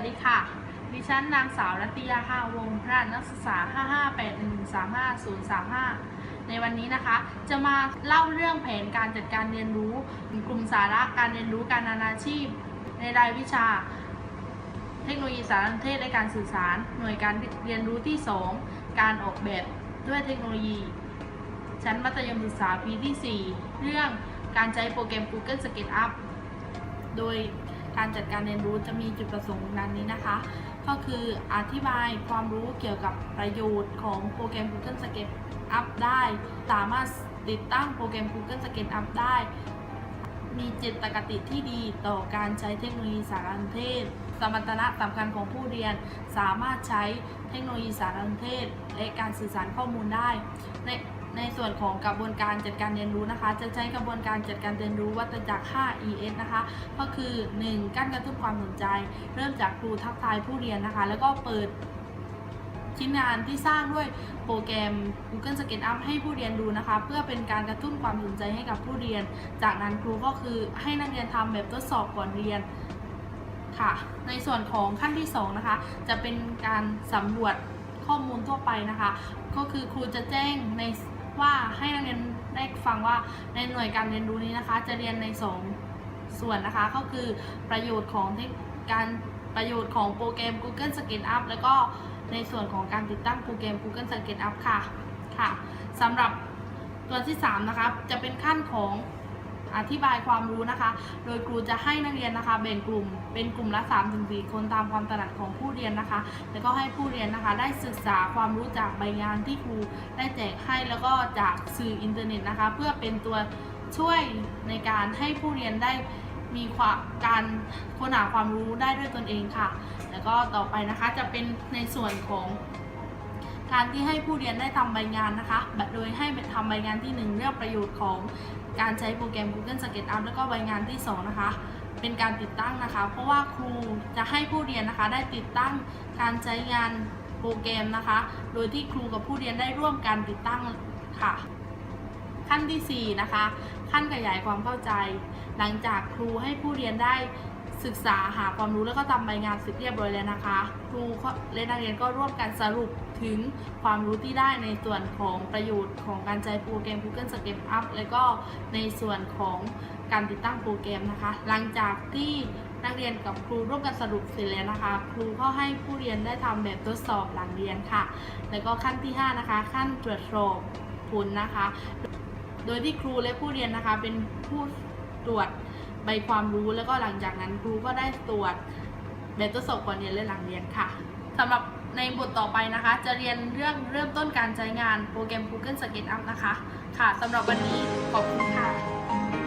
วัสดีค่ะ ดิฉันนางสาวรัตยาห้าวงพระนักศึกษา 558135035 ในวันนี้นะคะ จะมาเล่าเรื่องแผนการจัดการเรียนรู้ กลุ่มสาระการเรียนรู้การนานาชีพ ในรายวิชา เทคโนโลยีสารสนเทศและการสื่อสาร หน่วยการเรียนรู้ที่ 2 การออกแบบด้วยเทคโนโลยี ชั้นมัธยมศึกษาปีที่ 4 เรื่องการใช้โปรแกรม Google SketchUp โดย การจัดการเรียนรู้จะมีจุดประสงค์ดังนี้นะคะ ก็คืออธิบายความรู้เกี่ยวกับประโยชน์ของโปรแกรม Google SketchUp ได้ สามารถติดตั้งโปรแกรม Google SketchUp ได้ มีเจตคติที่ดีต่อการใช้เทคโนโลยีสารสนเทศ สมรรถนะสำคัญของผู้เรียน สามารถใช้เทคโนโลยีสารสนเทศ และการสื่อสารข้อมูลได้ใน ในส่วนของกระบวนการจัดการเรียนรู้นะคะ จะใช้กระบวนการจัดการเรียนรู้วัตจักร 5ES นะคะ ก็คือ 1. กั้นกระตุ้นความสนใจ เริ่มจากครูทักทายผู้เรียนนะคะ แล้วก็เปิดชิ้นงานที่สร้างด้วยโปรแกรม Google SketchUp ให้ผู้เรียนดูนะคะ เพื่อเป็นการกระตุ้นความสนใจให้กับผู้เรียน จากนั้นครูก็คือให้นักเรียนทำแบบทดสอบก่อนเรียนค่ะ ในส่วนของขั้นที่2นะคะ จะเป็นการสำรวจข้อมูลทั่วไปนะคะ ก็คือครูจะแจ้งใน ว่าให้นักเรียนได้ฟังว่าในหน่วยการเรียนรู้นี้นะคะ จะเรียนใน2ส่วนนะคะ ก็คือประโยชน์ของเทคการประโยชน์ของโปรแกรม Google SketchUp แล้วก็ในส่วนของการติดตั้งโปรแกรม Google SketchUp ค่ะค่ะสำหรับตัวที่ 3 นะคะ จะเป็นขั้นของ อธิบายความรู้นะคะ โดยครูจะให้นักเรียนนะคะแบ่งกลุ่มเป็นกลุ่มละ 3-4ถึงคนตามความถนัดของผู้เรียนนะคะ แล้วก็ให้ผู้เรียนนะคะได้ศึกษาความรู้จากใบงานที่ครูได้แจกให้แล้วก็จากสื่ออินเทอร์เน็ตนะคะ เพื่อเป็นตัวช่วยในการให้ผู้เรียนได้มีความการค้นหาความรู้ได้ด้วยตนเองค่ะ แล้วก็ต่อไปนะคะจะเป็นในส่วนของการที่ให้ผู้เรียนได้ทำใบงานนะคะ โดยให้ทำใบงานที่ 1 เรื่องประโยชน์ของ การใช้โปรแกรม Google SketchUp แล้วก็ใบงานที่ 2 นะคะ เป็นการติดตั้งนะคะ เพราะว่าครูจะให้ผู้เรียนนะคะ ได้ติดตั้งการใช้งานโปรแกรมนะคะ โดยที่ครูกับผู้เรียนได้ร่วมกันติดตั้งค่ะ ขั้นทีสี่4 นะคะ ขั้นขยายความเข้าใจ หลังจากครูให้ผู้เรียนได้ ศึกษาหาความรู้แล้วก็ทำใบงานเสร็จเรียบร้อยแล้วนะคะ ครูและนักเรียนก็ร่วมกันสรุปถึงความรู้ที่ได้ในส่วนของประโยชน์ของการใช้โปรแกรม Google SketchUp แล้วก็ในส่วนของการติดตั้งโปรแกรมนะคะ หลังจากที่นักเรียนกับครูร่วมกันสรุปเสร็จแล้วนะคะ ครูก็ให้ผู้เรียนได้ทำแบบทดสอบหลังเรียนค่ะ แล้วก็ขั้นที่ 5 นะคะ ขั้นตรวจสอบผลนะคะ โดยที่ครูและผู้เรียนนะคะเป็นผู้ตรวจ ใบความรู้แล้วก็หลังจากนั้นครูก็ได้ตรวจแบบทดสอบก่อนเรียนและหลังเรียนค่ะสำหรับในบทต่อไปนะคะ จะเรียนเรื่องเริ่มต้นการใช้งานโปรแกรม Google SketchUp นะคะ ค่ะสำหรับวันนี้ขอบคุณค่ะ